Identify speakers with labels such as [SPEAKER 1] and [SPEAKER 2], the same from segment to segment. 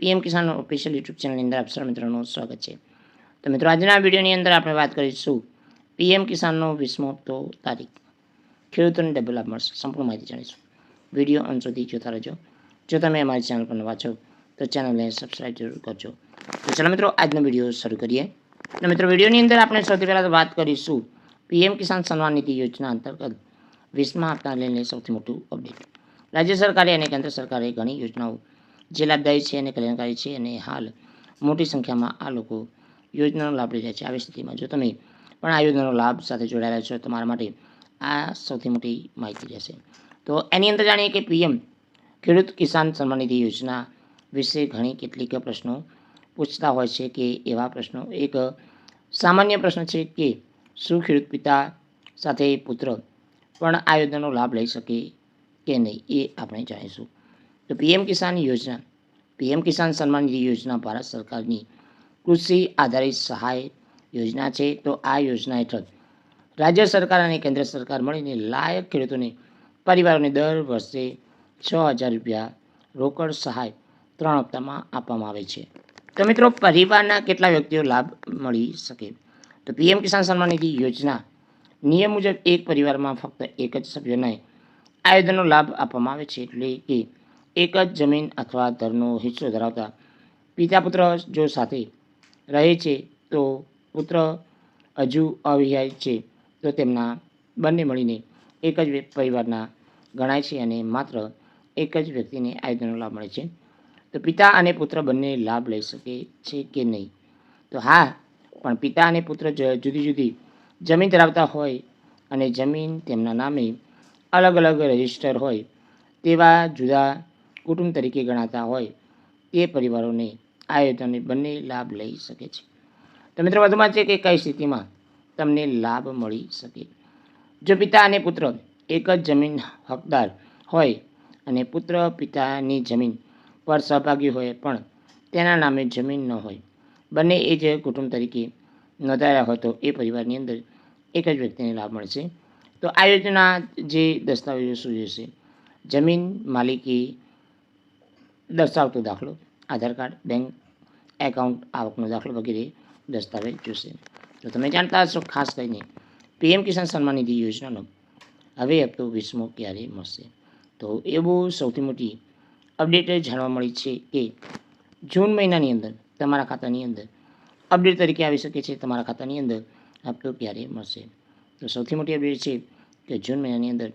[SPEAKER 1] PM કિસાન official YouTube ચેનલની અંદર આપ સર્વ મિત્રોનું સ્વાગત છે. તો મિત્રો, આજના વિડીયોની અંદર આપણે વાત કરીશું પીએમ કિસાનનો વીસમો તો તારીખ ખેડૂતોને ડબલ લાભ મળશે. સંપૂર્ણ માહિતી જાણીશું. વીડિયો અંત સુધી જોતા રહેજો. જો તમે અમારી ચેનલ પર છો, તો ચેનલને સબસ્ક્રાઈબ જરૂર કરજો. તો ચાલો મિત્રો, આજનો વીડિયો શરૂ કરીએ. તો મિત્રો, વિડીયોની અંદર આપણે સૌથી પહેલાં તો વાત કરીશું પીએમ કિસાન સન્માન નિધિ યોજના અંતર્ગત વીસમા હપ્તા લઈને સૌથી મોટું અપડેટ. રાજ્ય સરકારે અને કેન્દ્ર સરકારે ઘણી યોજનાઓ જે લાભદાયી છે અને કલ્યાણકારી છે અને હાલ મોટી સંખ્યામાં આ લોકો યોજનાનો લાભ લઈ રહ્યા છે. આવી સ્થિતિમાં જો તમે પણ આ યોજનાનો લાભ સાથે જોડાયેલા છો, તમારા માટે આ સૌથી મોટી માહિતી રહેશે. તો એની અંદર જાણીએ કે પીએમ ખેડૂત કિસાન સન્માન નિધિ યોજના વિશે ઘણી કેટલીક પ્રશ્નો પૂછતા હોય છે કે એવા પ્રશ્નો. એક સામાન્ય પ્રશ્ન છે કે શું ખેડૂત પિતા સાથે પુત્ર પણ આ યોજનાનો લાભ લઈ શકે કે નહીં એ આપણે જાણીશું. તો પીએમ કિસાન યોજના. પીએમ કિસાન સન્માન નિધિ યોજના ભારત સરકારની કૃષિ આધારિત સહાય યોજના છે. તો આ યોજના હેઠળ રાજ્ય સરકાર અને કેન્દ્ર સરકાર મળીને લાયક ખેડૂતોને પરિવારોને દર વર્ષે છ હજાર રૂપિયા રોકડ સહાય ત્રણ હપ્તામાં આપવામાં આવે છે. તો મિત્રો, પરિવારના કેટલા વ્યક્તિઓ લાભ મળી શકે? તો પીએમ કિસાન સન્માન નિધિ યોજના નિયમ મુજબ એક પરિવારમાં ફક્ત એક જ સભ્યને આયોજનનો લાભ આપવામાં આવે છે. એટલે કે એક જ જમીન અથવા ઘરનો હિસ્સો ધરાવતા પિતા પુત્ર જો સાથે રહે છે, તો પુત્ર હજુ અવિહાય છે. તો તેમના બંને મળીને એક જ પરિવારના ગણાય છે અને માત્ર એક જ વ્યક્તિને આયોજનનો લાભ મળે છે. તો પિતા અને પુત્ર બંને લાભ લઈ શકે છે કે નહીં? તો હા, પણ પિતા અને પુત્ર જુદી જુદી જમીન ધરાવતા હોય અને જમીન તેમના નામે અલગ અલગ રજિસ્ટર હોય તેવા જુદા કુટુંબ તરીકે ગણાતા હોય તે પરિવારોને આ યોજનાને બંને લાભ લઈ શકે છે. તો મિત્રો, વધુમાં છે કે કઈ સ્થિતિમાં તમને લાભ મળી શકે? જો પિતા અને પુત્ર એક જ જમીન હકદાર હોય અને પુત્ર પિતાની જમીન પર સહભાગી હોય પણ તેના નામે જમીન ન હોય, બંને એ જ કુટુંબ તરીકે નોંધાયા હોય તો એ પરિવારની અંદર એક જ વ્યક્તિને લાભ મળશે. તો આ યોજના જે દસ્તાવેજો શું જોશે જમીન માલિકી દર્શાવતો દાખલો, આધાર કાર્ડ, બેંક એકાઉન્ટ, આવકનો દાખલો વગેરે દસ્તાવેજ જોશે. તો તમે જાણતા હશો, ખાસ કરીને પીએમ કિસાન સન્માન નિધિ યોજનાનો હવે હપ્તો વીસમો ક્યારે મળશે? તો એ બહુ સૌથી મોટી અપડેટ જાણવા મળી છે કે જૂન મહિનાની અંદર તમારા ખાતાની અંદર અપડેટ તરીકે આવી શકે છે, તમારા ખાતાની અંદર હપ્તો ક્યારે મળશે? તો સૌથી મોટી અપડેટ છે કે જૂન મહિનાની અંદર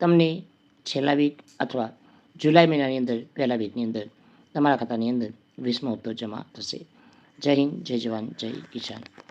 [SPEAKER 1] તમને છેલ્લા વીક અથવા જુલાઈ મહિનાની અંદર, પહેલા વીકની અંદર, તમારા ખાતાની અંદર વીસમો હપ્તો જમા થશે. જય હિન્દ, જય જવાન, જય કિસાન.